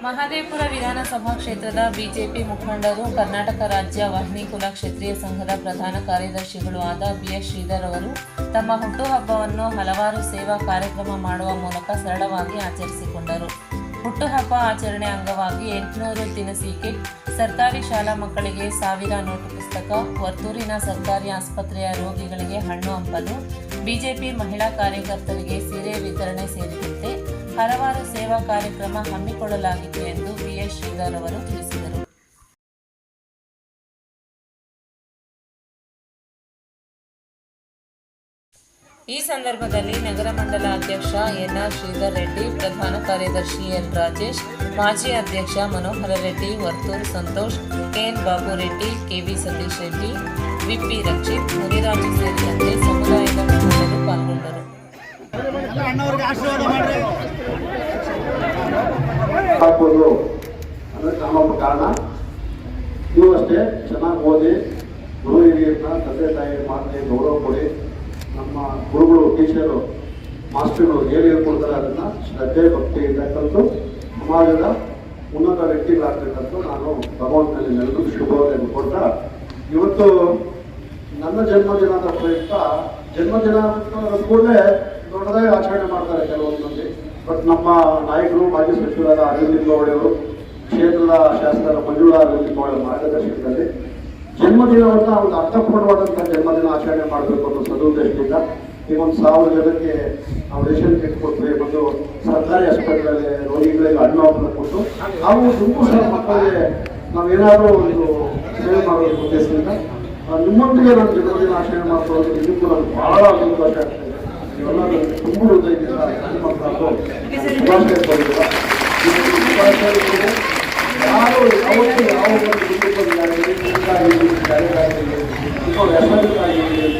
ಮಹದೇವಪುರ ವಿಧಾನಸಭಾ ಕ್ಷೇತ್ರದ ಬಿಜೆಪಿ ಮುಖಂಡರು, ಕರ್ನಾಟಕ ರಾಜ್ಯ ವಾಹಿನಿ ಕುಲ ಕ್ಷೇತ್ರೀಯ ಸಂಘದ ಪ್ರಧಾನ ಕಾರ್ಯದರ್ಶಿಗಳು ಆದ ಬಿಎಸ್ ಶ್ರೀಧರ್ ಅವರು ತಮ್ಮ ಹುಟ್ಟುಹಬ್ಬವನ್ನು ಹಲವಾರು ಸೇವಾ ಕಾರ್ಯಕ್ರಮ ಮಾಡುವ ಮೂಲಕ ಸರಳವಾಗಿ ಆಚರಿಸಿಕೊಂಡರು. ಹುಟ್ಟುಹಬ್ಬ ಆಚರಣೆ ಅಂಗವಾಗಿ ಎಂಟುನೂರು ದಿನಸಿ ಕಿಟ್ ಸರ್ಕಾರಿ ಶಾಲಾ ಮಕ್ಕಳಿಗೆ ಸಾವಿರ ನೋಟು ಪುಸ್ತಕ, ವರ್ತೂರಿನ ಸರ್ಕಾರಿ ಆಸ್ಪತ್ರೆಯ ರೋಗಿಗಳಿಗೆ ಹಣ್ಣು ಹಂಪಲು, ಬಿಜೆಪಿ ಮಹಿಳಾ ಕಾರ್ಯಕರ್ತರಿಗೆ ಸೀರೆ ವಿತರಣೆ ಸೇರಿದಂತೆ ಹಲವಾರು ಸೇವಾ ಕಾರ್ಯಕ್ರಮ ಹಮ್ಮಿಕೊಳ್ಳಲಾಗಿತ್ತು ಎಂದು ಬಿಎಸ್ ಶ್ರೀಧರ್ ಅವರು ತಿಳಿಸಿದರು. ಈ ಸಂದರ್ಭದಲ್ಲಿ ನಗರ ಮಂಡಲ ಅಧ್ಯಕ್ಷ ಎನ್ಆರ್ ಶ್ರೀಧರ್ ರೆಡ್ಡಿ, ಪ್ರಧಾನ ಕಾರ್ಯದರ್ಶಿ ಎನ್. ರಾಜೇಶ್, ಮಾಜಿ ಅಧ್ಯಕ್ಷ Manohara Reddy, Varthur Santosh KN Babu Reddy, KV Satish Reddy, VP Rakshith, Muniraju ಸೇರಿದಂತೆ ಸಮುದಾಯದ ಮುಖಂಡರು ಪಾಲ್ಗೊಂಡರು. ಅಣ್ಣವ್ರಿಗೆ ಅಂದ್ರೆ ನಮ್ಮ ಕಾರಣ ನೀವು ಅಷ್ಟೇ ಚೆನ್ನಾಗಿ ಓದಿ, ಗುರು ಹಿರಿಯರನ್ನ ತಂದೆ ತಾಯಿ ಮಾತ್ರ ಗೌರವ ಕೊಡಿ. ನಮ್ಮ ಗುರುಗಳು, ಟೀಚರು, ಮಾಸ್ಟರ್ಗಳು ಏನು ಹೇಳ್ಕೊಡ್ತಾರೆ ಅದನ್ನ ಶ್ರದ್ಧೆ, ಭಕ್ತಿಯಿಂದ ಕಲಿತು ಸಮಾಜದ ಉನ್ನತ ವ್ಯಕ್ತಿಗಳಾಗಬೇಕಂತ ನಾನು ಭಗವಂತನಲ್ಲಿ ನೆಲೆದು ಶುಭವನ್ನು ಕೊಡ್ತಾ, ಇವತ್ತು ನನ್ನ ಜನ್ಮದಿನದ ಪ್ರಯುಕ್ತ ಜನ್ಮದಿನ ಕೂಡಲೇ ದೊಡ್ಡದಾಗಿ ಆಚರಣೆ ಮಾಡ್ತಾರೆ ಕೆಲವೊಂದು ಮಂದಿ. ಬಟ್ ನಮ್ಮ ನಾಯಕರು, ಮಾಜಿ ಸಚಿವರಾದ ಅರವಿಂದ್ ಲಿಂಬಾವಳಿಯವರು ಕ್ಷೇತ್ರದ ಶಾಸಕರ ಮಂಜುಳಾ ಅರವಿಂದ್ ಲಿಂಬಾವಳಿ ಮಾರ್ಗದರ್ಶನದಲ್ಲಿ ಜನ್ಮದಿನವಂತ ಒಂದು ಅರ್ಥಪೂರ್ಣವಾದಂಥ ಜನ್ಮದಿನ ಆಚರಣೆ ಮಾಡಬೇಕು ಅನ್ನೋ ಸದುದ್ದೇಶದಿಂದ ಈಗ ಒಂದು ಸಾವಿರ ಜನಕ್ಕೆ ನಾವು ರೇಷನ್ ಕಿಟ್ ಕೊಟ್ಟು ಒಂದು ಸರ್ಕಾರಿ ಆಸ್ಪತ್ರೆಗಳಲ್ಲಿ ರೋಗಿಗಳಿಗೆ ಹಣ್ಣು ಹಂಪಲು ಕೊಟ್ಟು ನಾವು ತುಂಬ ಮಕ್ಕಳಿಗೆ ನಾವೇನಾದರೂ ಒಂದು ಸೇವೆ ಮಾಡೋದ್ರ ಉದ್ದೇಶದಿಂದ ನಿಮ್ಮೊಂದಿಗೆ ನಾನು ಜನ್ಮದಿನ ಆಚರಣೆ ಮಾಡ್ಕೊಳ್ಳೋದು ನಿಮಗೂ ನನಗೆ ಬಹಳ ಸಂತೋಷ ಆಗ್ತದೆ ನೀವೆಲ್ಲ ತುಂಬಾ ಹೃದಯದಿಂದ ಯಾರು ಯಾವತ್ತೂ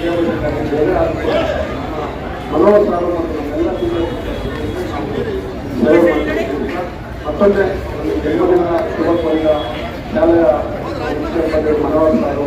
ಯಾವ ಮನೋಹರ್ ಸಾರು ಮತ್ತು ಜನ್ಮದಿನ ಶುಭ ಕೋರಿದ ಶಾಲೆಯ ಮನೋಹರ್ ಸಾರು